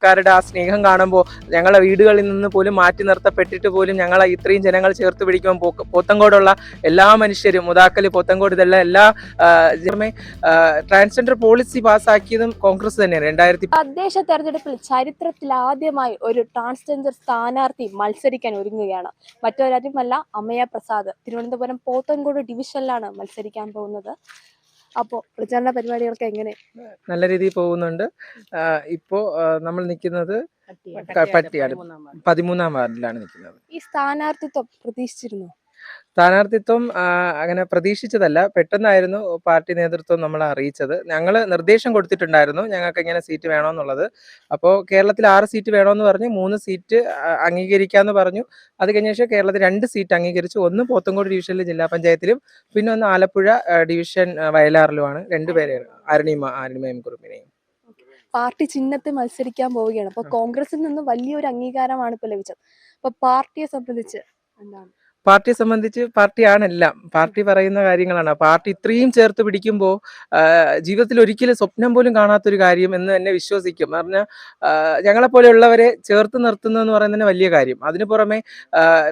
ആൾക്കാരുടെ ആ സ്നേഹം കാണുമ്പോൾ ഞങ്ങളെ വീടുകളിൽ നിന്ന് പോലും മാറ്റി നിർത്തപ്പെട്ടിട്ട് പോലും ഞങ്ങളെ ഇത്രയും ജനങ്ങൾ ചേർത്ത് പിടിക്കുമ്പോൾ പോത്തങ്കോടുള്ള എല്ലാ മനുഷ്യരും മുതാക്കൽ പോത്തങ്കോട് ഇതെല്ലാം എല്ലാ ട്രാൻസ്ജെൻഡർ പോളിസി പാസ്സാക്കിയതും കോൺഗ്രസ് തന്നെയാണ് രണ്ടായിരത്തി തദ്ദേശ തെരഞ്ഞെടുപ്പിൽ ചരിത്രത്തിൽ ആദ്യമായി ഒരു ട്രാൻസ്ജെൻഡർ സ്ഥാനാർത്ഥി മത്സരിക്കാൻ ഒരുങ്ങുകയാണ്. മറ്റൊരാരുമല്ല അമയ പ്രസാദ്. തിരുവനന്തപുരം പോത്തൻകോട് ഡിവിഷനിലാണ് മത്സരിക്കാൻ പോകുന്നത്. അപ്പോൾ പ്രചാരണ പരിപാടികളൊക്കെ എങ്ങനെ? നല്ല രീതിയിൽ പോകുന്നുണ്ട്. ഇപ്പോ നമ്മൾ നിൽക്കുന്നത് പട്ടിയാണ് പതിമൂന്നാം വാർഡിലാണ് നിൽക്കുന്നത്. ഈ സ്ഥാനാർത്ഥിത്വം പ്രതീക്ഷിച്ചിരുന്നു? സ്ഥാനാർത്ഥിത്വം അങ്ങനെ പ്രതീക്ഷിച്ചതല്ല. പെട്ടെന്നായിരുന്നു പാർട്ടി നേതൃത്വം നമ്മളെ അറിയിച്ചത്. ഞങ്ങൾ നിർദ്ദേശം കൊടുത്തിട്ടുണ്ടായിരുന്നു ഞങ്ങൾക്ക് ഇങ്ങനെ സീറ്റ് വേണമെന്നുള്ളത് അപ്പോൾ കേരളത്തിൽ ആറ് സീറ്റ് വേണമെന്ന് പറഞ്ഞു മൂന്ന് സീറ്റ് അംഗീകരിക്കാമെന്ന് പറഞ്ഞു. അത് കഴിഞ്ഞ ശേഷം കേരളത്തിൽ രണ്ട് സീറ്റ് അംഗീകരിച്ചു. ഒന്ന് പോത്തങ്കോട് ഡിവിഷനിലെ ജില്ലാ പഞ്ചായത്തിലും പിന്നെ ഒന്ന് ആലപ്പുഴ ഡിവിഷൻ വയലാറിലുമാണ്. രണ്ടുപേരെയാണ് അരുണിമ അരുണിമയും കുറുമ്പിനെയും. പാർട്ടി ചിഹ്നത്തിൽ മത്സരിക്കാൻ പോവുകയാണ്. അപ്പൊ കോൺഗ്രസിൽ നിന്ന് വലിയൊരു അംഗീകാരമാണ് ഇപ്പൊ ലഭിച്ചത്. അപ്പൊ പാർട്ടിയെ സംബന്ധിച്ച് എന്താണ്? പാർട്ടിയെ സംബന്ധിച്ച് പാർട്ടിയാണ് എല്ലാം പാർട്ടി പറയുന്ന കാര്യങ്ങളാണ്. പാർട്ടി ഇത്രയും ചേർത്ത് പിടിക്കുമ്പോൾ ജീവിതത്തിൽ ഒരിക്കലും സ്വപ്നം പോലും കാണാത്തൊരു കാര്യം എന്ന് തന്നെ വിശ്വസിക്കും. പറഞ്ഞാൽ ഞങ്ങളെ പോലെയുള്ളവരെ ചേർത്ത് നിർത്തുന്നതെന്ന് പറയുന്നതിന് വലിയ കാര്യം. അതിനു പുറമെ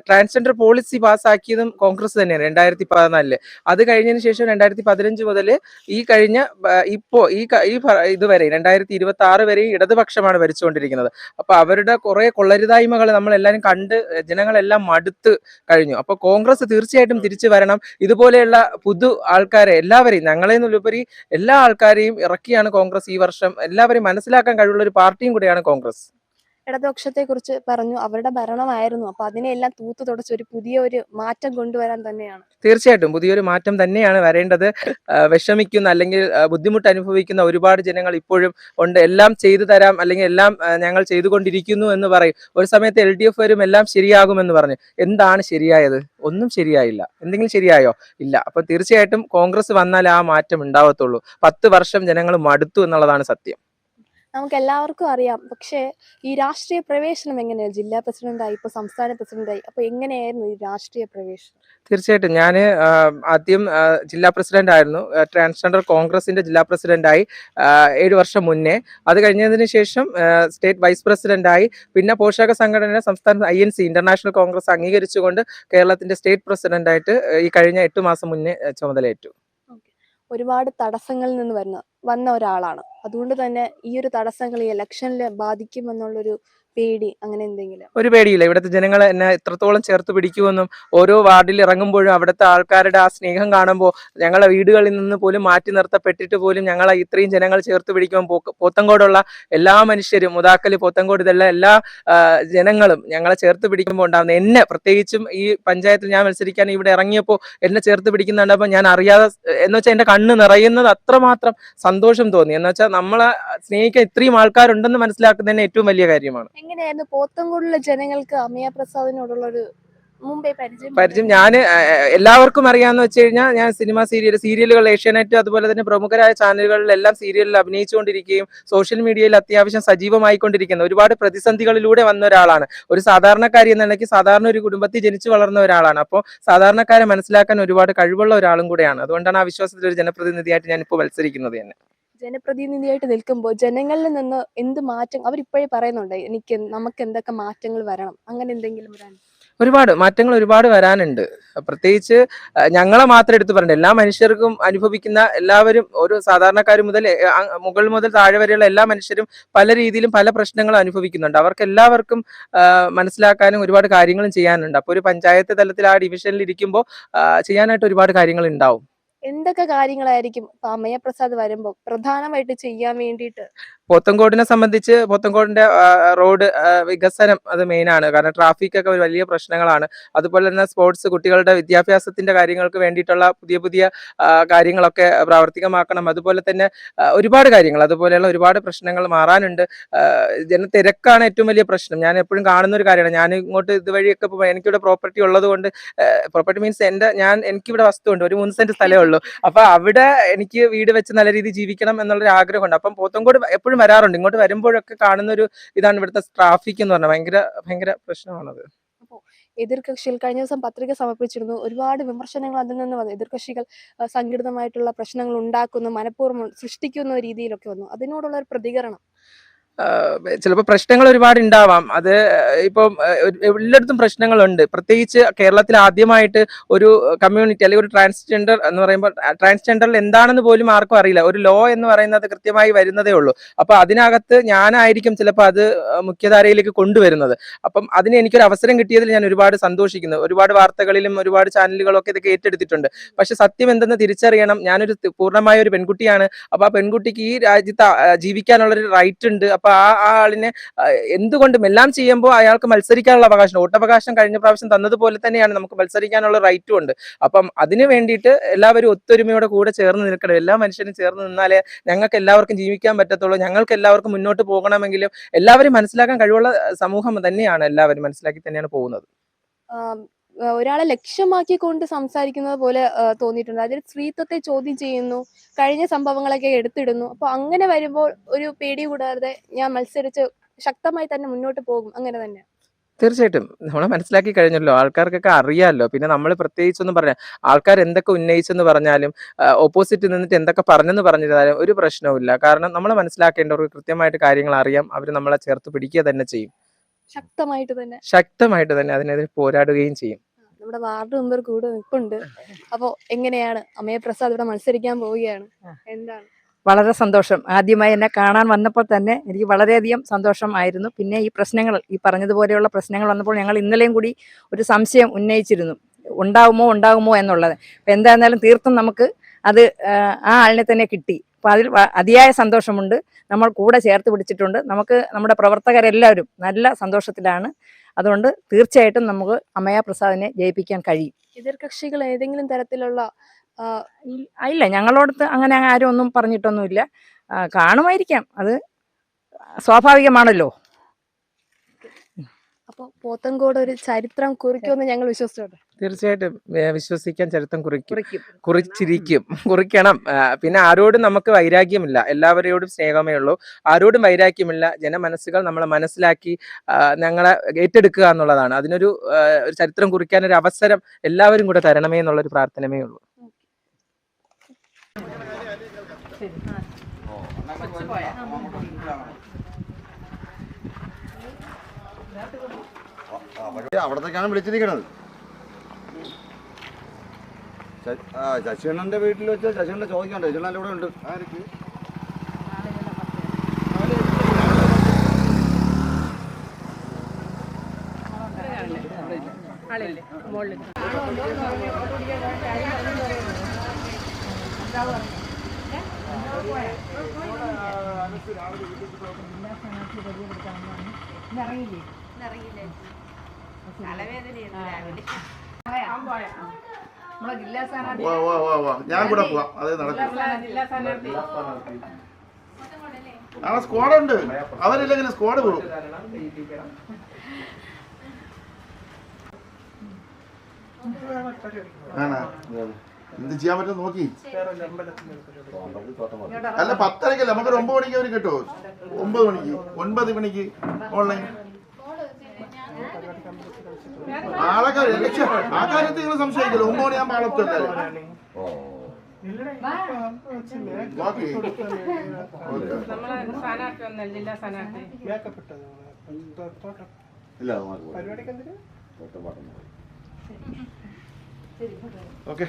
ട്രാൻസ്ജെൻഡർ പോളിസി പാസ്സാക്കിയതും കോൺഗ്രസ് തന്നെയാണ് രണ്ടായിരത്തി പതിനാലിൽ അത് കഴിഞ്ഞതിന് ശേഷം രണ്ടായിരത്തി പതിനഞ്ച് മുതൽ ഈ കഴിഞ്ഞ ഇപ്പോൾ ഇപ്പോ ഈ ഇതുവരെ രണ്ടായിരത്തി ഇരുപത്തി ആറ് വരെ ഇടതുപക്ഷമാണ് ഭരിച്ചുകൊണ്ടിരിക്കുന്നത്. അപ്പൊ അവരുടെ കുറെ കൊള്ളരുതായ്മകൾ നമ്മളെല്ലാവരും കണ്ട് ജനങ്ങളെല്ലാം മടുത്ത് കഴിഞ്ഞു. അപ്പൊ കോൺഗ്രസ് തീർച്ചയായിട്ടും തിരിച്ചു വരണം. ഇതുപോലെയുള്ള പുതു ആൾക്കാരെ എല്ലാവരെയും ഞങ്ങളെ നിന്നുപരി എല്ലാ ആൾക്കാരെയും ഇറക്കിയാണ് കോൺഗ്രസ് ഈ വർഷം. എല്ലാവരെയും മനസ്സിലാക്കാൻ കഴിവുള്ള ഒരു പാർട്ടിയും കൂടിയാണ് കോൺഗ്രസ്. ഇടതുപക്ഷത്തെ കുറിച്ച് പറഞ്ഞു അവരുടെ ഭരണമായിരുന്നു. അപ്പൊ അതിനെല്ലാം തൂത്തു തുടച്ച് ഒരു പുതിയ ഒരു മാറ്റം കൊണ്ടുവരാൻ തന്നെയാണ്. തീർച്ചയായിട്ടും പുതിയൊരു മാറ്റം തന്നെയാണ് വരേണ്ടത്. വിഷമിക്കുന്ന അല്ലെങ്കിൽ ബുദ്ധിമുട്ട് അനുഭവിക്കുന്ന ഒരുപാട് ജനങ്ങൾ ഇപ്പോഴും ഉണ്ട്. എല്ലാം ചെയ്തു തരാം അല്ലെങ്കിൽ എല്ലാം ഞങ്ങൾ ചെയ്തുകൊണ്ടിരിക്കുന്നു എന്ന് പറയും. ഒരു സമയത്ത് എൽ ഡി എഫ് വരും എല്ലാം ശരിയാകുമെന്ന് പറഞ്ഞു. എന്താണ് ശരിയായത്? ഒന്നും ശരിയായില്ല. എന്തെങ്കിലും ശരിയായോ? ഇല്ല. അപ്പൊ തീർച്ചയായിട്ടും കോൺഗ്രസ് വന്നാൽ ആ മാറ്റം ഉണ്ടാവത്തുള്ളൂ. പത്ത് വർഷം ജനങ്ങൾ മടുത്തു എന്നുള്ളതാണ് സത്യം. നമുക്ക് എല്ലാവർക്കും അറിയാം. പക്ഷേ ഈ രാഷ്ട്രീയ പ്രവേശനം എങ്ങനെയാണ് ജില്ലാ പ്രസിഡന്റായി ഇപ്പൊ സംസ്ഥാന പ്രസിഡന്റായി. അപ്പൊ എങ്ങനെയായിരുന്നു ഈ രാഷ്ട്രീയ പ്രവേശനം? തീർച്ചയായിട്ടും. ഞാൻ ആദ്യം ജില്ലാ പ്രസിഡന്റ് ആയിരുന്നു ട്രാൻസ്ജെൻഡർ കോൺഗ്രസിന്റെ ജില്ലാ പ്രസിഡന്റായി ഏഴ് വർഷം മുന്നേ. അത് കഴിഞ്ഞതിന് ശേഷം സ്റ്റേറ്റ് വൈസ് പ്രസിഡന്റായി. പിന്നെ പോഷക സംഘടന സംസ്ഥാന I N C international Congress അംഗീകരിച്ചുകൊണ്ട് കേരളത്തിന്റെ സ്റ്റേറ്റ് പ്രസിഡന്റായിട്ട് ഈ കഴിഞ്ഞ എട്ട് മാസം മുന്നേ ചുമതലയേറ്റു. ഒരുപാട് തടസ്സങ്ങളിൽ നിന്ന് വരുന്ന വന്ന ഒരാളാണ്. അതുകൊണ്ട് തന്നെ ഈ ഒരു തടസ്സങ്ങൾ ഈ ഇലക്ഷനിൽ ബാധിക്കുമെന്നുള്ളൊരു പേടി അങ്ങനെ എന്തെങ്കിലും? ഒരു പേടിയില്ല. ഇവിടുത്തെ ജനങ്ങൾ എന്നെ എത്രത്തോളം ചേർത്ത് പിടിക്കുമെന്നും ഓരോ വാർഡിൽ ഇറങ്ങുമ്പോഴും അവിടുത്തെ ആൾക്കാരുടെ ആ സ്നേഹം കാണുമ്പോൾ ഞങ്ങളെ വീടുകളിൽ നിന്ന് പോലും മാറ്റി നിർത്തപ്പെട്ടിട്ട് പോലും ഞങ്ങളെ ഇത്രയും ജനങ്ങൾ ചേർത്ത് പിടിക്കുമ്പോൾ പോത്തങ്കോടുള്ള എല്ലാ മനുഷ്യരും മുതാക്കൽ പോത്തങ്കോട് ഇതെല്ലാം എല്ലാ ജനങ്ങളും ഞങ്ങളെ ചേർത്ത് പിടിക്കുമ്പോൾ ഉണ്ടാകുന്ന എന്നെ പ്രത്യേകിച്ചും ഈ പഞ്ചായത്തിൽ ഞാൻ മത്സരിക്കാൻ ഇവിടെ ഇറങ്ങിയപ്പോൾ എന്നെ ചേർത്ത് പിടിക്കുന്നുണ്ടപ്പോൾ ഞാൻ അറിയാതെ എന്ന് വെച്ചാൽ എന്റെ കണ്ണ് നിറയുന്നത് അത്രമാത്രം സന്തോഷം തോന്നി. എന്ന് വെച്ചാൽ നമ്മളെ സ്നേഹിക്കാൻ ഇത്രയും ആൾക്കാരുണ്ടെന്ന് മനസ്സിലാക്കുന്നതന്നെ ഏറ്റവും വലിയ കാര്യമാണ്. എങ്ങനെയായിരുന്നു പോത്തൻകോടിലെ ജനങ്ങൾക്ക് അമിയ പ്രസാദിനോടുള്ള ഒരു പരിചയം പരിചയം ഞാൻ എല്ലാവർക്കും അറിയാന്ന് വെച്ച് കഴിഞ്ഞാൽ ഞാൻ സിനിമ സീരിയൽ സീരിയലുകൾ ഏഷ്യാനെറ്റ് അതുപോലെ തന്നെ പ്രമുഖരായ ചാനലുകളിലെല്ലാം സീരിയലിൽ അഭിനയിച്ചുകൊണ്ടിരിക്കുകയും സോഷ്യൽ മീഡിയയിൽ അത്യാവശ്യം സജീവമായിക്കൊണ്ടിരിക്കുന്ന ഒരുപാട് പ്രതിസന്ധികളിലൂടെ വന്ന ഒരാളാണ്. ഒരു സാധാരണക്കാരി എന്ന സാധാരണ ഒരു കുടുംബത്തിൽ ജനിച്ചു വളർന്ന ഒരാളാണ്. അപ്പോൾ സാധാരണക്കാരെ മനസ്സിലാക്കാൻ ഒരുപാട് കഴിവുള്ള ഒരാളും കൂടെയാണ്. അതുകൊണ്ടാണ് ആ വിശ്വാസത്തിൽ ഒരു ജനപ്രതിനിധിയായിട്ട് ഞാൻ ഇപ്പോൾ മത്സരിക്കുന്നത് തന്നെ. ജനപ്രതിനിധിയായിട്ട് നിൽക്കുമ്പോൾ ജനങ്ങളിൽ നിന്ന് എന്ത് മാറ്റം അവരിപ്പോഴേ പറയുന്നുണ്ട് എനിക്ക് നമുക്ക് എന്തൊക്കെ മാറ്റങ്ങൾ വരണം അങ്ങനെ എന്തെങ്കിലും വരാൻ. ഒരുപാട് മാറ്റങ്ങൾ ഒരുപാട് വരാനുണ്ട്. പ്രത്യേകിച്ച് ഞങ്ങളെ മാത്രം എടുത്തു പറയണ്ട എല്ലാ മനുഷ്യർക്കും അനുഭവിക്കുന്ന എല്ലാവരും ഒരു സാധാരണക്കാർ മുതൽ മുകൾ മുതൽ താഴെ വരെയുള്ള എല്ലാ മനുഷ്യരും പല രീതിയിലും പല പ്രശ്നങ്ങളും അനുഭവിക്കുന്നുണ്ട്. അവർക്ക് എല്ലാവർക്കും മനസ്സിലാക്കാനും ഒരുപാട് കാര്യങ്ങളും ചെയ്യാനുണ്ട്. അപ്പോൾ ഒരു പഞ്ചായത്ത് തലത്തിൽ ആ ഡിവിഷനിൽ ഇരിക്കുമ്പോൾ ചെയ്യാനായിട്ട് ഒരുപാട് കാര്യങ്ങൾ ഉണ്ടാവും. എന്തൊക്കെ കാര്യങ്ങളായിരിക്കും? ഇപ്പൊ അമയ വരുമ്പോൾ പ്രധാനമായിട്ട് ചെയ്യാൻ വേണ്ടിയിട്ട് പോത്തങ്കോടിനെ സംബന്ധിച്ച് പോത്തങ്കോടിന്റെ റോഡ് വികസനം അത് മെയിൻ ആണ്. കാരണം ട്രാഫിക് ഒക്കെ ഒരു വലിയ പ്രശ്നങ്ങളാണ്. അതുപോലെ തന്നെ സ്പോർട്സ് കുട്ടികളുടെ വിദ്യാഭ്യാസത്തിന്റെ കാര്യങ്ങൾക്ക് വേണ്ടിയിട്ടുള്ള പുതിയ പുതിയ കാര്യങ്ങളൊക്കെ പ്രാവർത്തികമാക്കണം. അതുപോലെ തന്നെ ഒരുപാട് കാര്യങ്ങൾ. അതുപോലെയുള്ള ഒരുപാട് പ്രശ്നങ്ങൾ മാറാനുണ്ട്. ജന തിരക്കാണ് ഏറ്റവും വലിയ പ്രശ്നം. ഞാൻ എപ്പോഴും കാണുന്ന ഒരു കാര്യമാണ്. ഞാൻ ഇങ്ങോട്ട് ഇതുവഴിയൊക്കെ എനിക്കിവിടെ പ്രോപ്പർട്ടി ഉള്ളത് കൊണ്ട് പ്രോപ്പർട്ടി മീൻസ് എന്റെ ഞാൻ എനിക്കിവിടെ വസ്തുണ്ട് ഒരു മൂന്ന് സെന്റ് സ്ഥലമേ ഉള്ളൂ. അപ്പൊ അവിടെ എനിക്ക് വീട് വെച്ച് നല്ല രീതിയിൽ ജീവിക്കണം എന്നുള്ളൊരു ആഗ്രഹമുണ്ട് അപ്പം പോത്തങ്കോട് എപ്പോഴും വരാറുണ്ട്. ഇങ്ങോട്ട് വരുമ്പോഴൊക്കെ കാണുന്ന ഒരു ഇതാണ് ഇവിടുത്തെ ട്രാഫിക് എന്ന് പറഞ്ഞാൽ ഭയങ്കര ഭയങ്കര പ്രശ്നമാണത്. എതിർകക്ഷികൾ കഴിഞ്ഞ ദിവസം പത്രിക സമർപ്പിച്ചിരുന്നു. ഒരുപാട് വിമർശനങ്ങൾ അതിൽ നിന്ന് വന്നു. എതിർകക്ഷികൾ സംഘടിതമായിട്ടുള്ള പ്രശ്നങ്ങൾ ഉണ്ടാക്കുന്നു മനഃപൂർവം സൃഷ്ടിക്കുന്ന രീതിയിലൊക്കെ വന്നു. അതിനോടുള്ള ഒരു പ്രതികരണം. ചിലപ്പോൾ പ്രശ്നങ്ങൾ ഒരുപാട് ഉണ്ടാവാം അത് ഇപ്പം എല്ലായിടത്തും പ്രശ്നങ്ങളുണ്ട്. പ്രത്യേകിച്ച് കേരളത്തിൽ ആദ്യമായിട്ട് ഒരു കമ്മ്യൂണിറ്റി അല്ലെങ്കിൽ ഒരു ട്രാൻസ്ജെൻഡർ എന്ന് പറയുമ്പോൾ ട്രാൻസ്ജെൻഡറിൽ എന്താണെന്ന് പോലും ആർക്കും അറിയില്ല. ഒരു ലോ എന്ന് പറയുന്നത് കൃത്യമായി വരുന്നതേ ഉള്ളൂ. അപ്പൊ അതിനകത്ത് ഞാനായിരിക്കും ചിലപ്പോൾ അത് മുഖ്യധാരയിലേക്ക് കൊണ്ടുവരുന്നത്. അപ്പം അതിന് എനിക്കൊരു അവസരം കിട്ടിയതിൽ ഞാൻ ഒരുപാട് സന്തോഷിക്കുന്നു. ഒരുപാട് വാർത്തകളിലും ഒരുപാട് ചാനലുകളൊക്കെ ഇതൊക്കെ ഏറ്റെടുത്തിട്ടുണ്ട്. പക്ഷെ സത്യം എന്തെന്ന് തിരിച്ചറിയണം. ഞാനൊരു പൂർണമായ ഒരു പെൺകുട്ടിയാണ്. അപ്പൊ ആ പെൺകുട്ടിക്ക് ഈ രാജ്യത്ത് ജീവിക്കാനുള്ള ഒരു റൈറ്റ് ഉണ്ട് അപ്പൊ ആ ആ ആളിനെ എന്തുകൊണ്ടും എല്ലാം ചെയ്യുമ്പോൾ അയാൾക്ക് മത്സരിക്കാനുള്ള അവകാശം വോട്ടവകാശം കഴിഞ്ഞ പ്രാവശ്യം തന്നതുപോലെ തന്നെയാണ് നമുക്ക് മത്സരിക്കാനുള്ള റൈറ്റും ഉണ്ട്. അപ്പം അതിനു വേണ്ടിയിട്ട് എല്ലാവരും ഒത്തൊരുമയോടെ കൂടെ ചേർന്ന് നിൽക്കണം. എല്ലാ മനുഷ്യരും ചേർന്ന് നിന്നാലേ ഞങ്ങൾക്ക് എല്ലാവർക്കും ജീവിക്കാൻ പറ്റത്തുള്ളൂ. ഞങ്ങൾക്ക് എല്ലാവർക്കും മുന്നോട്ട് പോകണമെങ്കിലും എല്ലാവരും മനസ്സിലാക്കാൻ കഴിവുള്ള സമൂഹം തന്നെയാണ് എല്ലാവരും മനസ്സിലാക്കി തന്നെയാണ് പോകുന്നത്. ഒരാളെ ലക്ഷ്യമാക്കിക്കൊണ്ട് സംസാരിക്കുന്നത് പോലെ തോന്നിയിട്ടുണ്ട്. അതിൽ സ്ത്രീത്വത്തെ ചോദ്യം ചെയ്യുന്നു കഴിഞ്ഞ സംഭവങ്ങളൊക്കെ എടുത്തിടുന്നു. അപ്പൊ അങ്ങനെ വരുമ്പോൾ ഒരു പേടി കൂടാതെ ഞാൻ മത്സരിച്ച് ശക്തമായി തന്നെ മുന്നോട്ട് പോകും. അങ്ങനെ തന്നെ. തീർച്ചയായിട്ടും. നമ്മൾ മനസ്സിലാക്കി കഴിഞ്ഞല്ലോ. ആൾക്കാർക്കൊക്കെ അറിയാമല്ലോ പിന്നെ നമ്മൾ പ്രത്യേകിച്ചൊന്നും പറഞ്ഞ ആൾക്കാർ എന്തൊക്കെ ഉന്നയിച്ചെന്ന് പറഞ്ഞാലും ഓപ്പോസിറ്റ് നിന്നിട്ട് എന്തൊക്കെ പറഞ്ഞെന്ന് പറഞ്ഞിരുന്നാലും ഒരു പ്രശ്നവുമില്ല കാരണം നമ്മൾ മനസ്സിലാക്കേണ്ടവർക്ക് കൃത്യമായിട്ട് കാര്യങ്ങൾ അറിയാം. അവർ നമ്മളെ ചേർത്ത് പിടിക്കുക തന്നെ ചെയ്യും. ശക്തമായിട്ട് തന്നെ. ശക്തമായിട്ട് തന്നെ അതിനെതിരെ പോരാടുകയും ചെയ്യും. നമ്മുടെ വാർഡ് മെമ്പർ കൂടെ നിൽപ്പുണ്ട് അപ്പോ എങ്ങനെയാണ്? അമയ പ്രസാദ് ഇവിടെ മത്സരിക്കാൻ പോവുകയാണ്. എന്താണ്? വളരെ സന്തോഷം. ആദ്യമായി എന്നെ കാണാൻ വന്നപ്പോൾ തന്നെ എനിക്ക് വളരെയധികം സന്തോഷമായിരുന്നു പിന്നെ ഈ പ്രശ്നങ്ങൾ ഈ പറഞ്ഞതുപോലെയുള്ള പ്രശ്നങ്ങൾ വന്നപ്പോൾ ഞങ്ങൾ ഇന്നലെയും കൂടി ഒരു സംശയം ഉന്നയിച്ചിരുന്നു. ഉണ്ടാകുമോ ഉണ്ടാകുമോ എന്നുള്ളത്. അപ്പം എന്തായിരുന്നാലും തീർത്തും നമുക്ക് അത് ആ, ആ ആളിനെ തന്നെ കിട്ടി. അപ്പം അതിൽ അതിയായ സന്തോഷമുണ്ട്. നമ്മൾ കൂടെ ചേർത്ത് പിടിച്ചിട്ടുണ്ട്. നമുക്ക് നമ്മുടെ പ്രവർത്തകരെല്ലാവരും നല്ല സന്തോഷത്തിലാണ്. അതുകൊണ്ട് തീർച്ചയായിട്ടും നമുക്ക് അമയാ പ്രസാദിനെ ജയിപ്പിക്കാൻ കഴിയും. എതിർകക്ഷികൾ ഏതെങ്കിലും തരത്തിലുള്ള ഇല്ല ഞങ്ങളോടത്ത് അങ്ങനെ ആരും ഒന്നും പറഞ്ഞിട്ടൊന്നുമില്ല. കാണുമായിരിക്കാം. അത് സ്വാഭാവികമാണല്ലോ. അപ്പോൾ പോത്തൻകോട് ഒരു ചരിത്രം കുറിക്കുമെന്ന് ഞങ്ങൾ വിശ്വസിച്ചോട്ടെ. തീർച്ചയായിട്ടും വിശ്വസിക്കാൻ ചരിത്രം കുറിക്കും. കുറിച്ചിരിക്കും. കുറിക്കണം. പിന്നെ ആരോടും നമുക്ക് വൈരാഗ്യമില്ല. എല്ലാവരോടും സ്നേഹമേ ഉള്ളൂ. ആരോടും വൈരാഗ്യമില്ല. ജനമനസ്സുകൾ നമ്മളെ മനസ്സിലാക്കി ഞങ്ങളെ ഏറ്റെടുക്കുക എന്നുള്ളതാണ്. അതിനൊരു ഒരു ചരിത്രം കുറിക്കാൻ ഒരു അവസരം എല്ലാവരും കൂടെ തരണമേ എന്നുള്ള ഒരു പ്രാർത്ഥനമേ ഉള്ളൂ. അവിടത്തേക്കാണ് വിളിച്ചിരിക്കണത്. ശ- ആ ശശികണ്ണന്റെ വീട്ടിൽ വെച്ച് ശശികണ്ണനെ ചോദിക്കണ്ട. ശശികണ്ണൻ ഇവിടെ ഉണ്ട്. ആർക്ക് വാ വാ ഞാൻ കൂടെ പോവാം. അത് നടക്കും. ആ സ്ക്വാഡ് ഉണ്ട്. അവരില്ലെങ്കിൽ സ്ക്വാഡ് പോകും ആണോ? എന്ത് ചെയ്യാൻ പറ്റും നോക്കി. അല്ല പത്തരക്കല്ല? നമുക്കൊരു ഒമ്പത് മണിക്ക് അവർ കിട്ടുമോ ഒമ്പത് മണിക്ക്. ഒൻപത് മണിക്ക്. ഓൺലൈൻ. ആ കാര്യത്തിൽ നിങ്ങൾ സംശയിക്കില്ല. ഒമ്പത് ഇല്ല ഓക്കെ.